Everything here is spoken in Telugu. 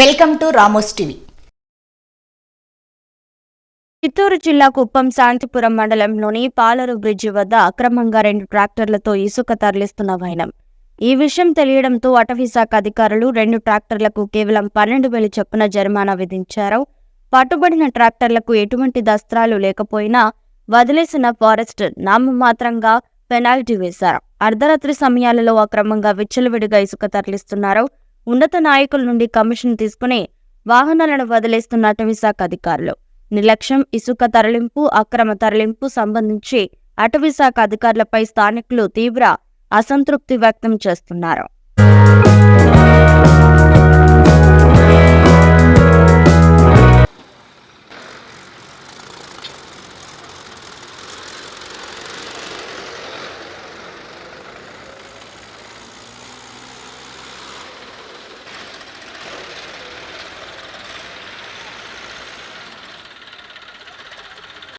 Welcome to Ramos TV. Chittoor జిల్లా కుప్పం శాంతిపురం మండలంలోని పాలరు బ్రిడ్జి వద్ద అక్రమంగా రెండు ట్రాక్టర్లతో ఇసుక తరలిస్తున్న వైనం. ఈ విషయం తెలియడంతో అటవీశాఖ అధికారులు రెండు ట్రాక్టర్లకు కేవలం పన్నెండు వేలు చొప్పున జరిమానా విధించారు. పట్టుబడిన ట్రాక్టర్లకు ఎటువంటి దస్త్రాలు లేకపోయినా వదిలేసిన ఫారెస్ట్ నామమాత్రంగా పెనాల్టీ వేశారు. అర్ధరాత్రి సమయాలలో అక్రమంగా విచ్చలవిడిగా ఇసుక తరలిస్తున్నారు. ఉన్నత నాయకుల నుండి కమిషన్ తీసుకుని వాహనాలను వదిలేస్తున్న అటవీశాఖ అధికారులు. నిర్లక్ష్యం ఇసుక తరలింపు అక్రమ తరలింపు సంబంధించి అటవీశాఖ అధికారులపై స్థానికులు తీవ్ర అసంతృప్తి వ్యక్తం చేస్తున్నారు.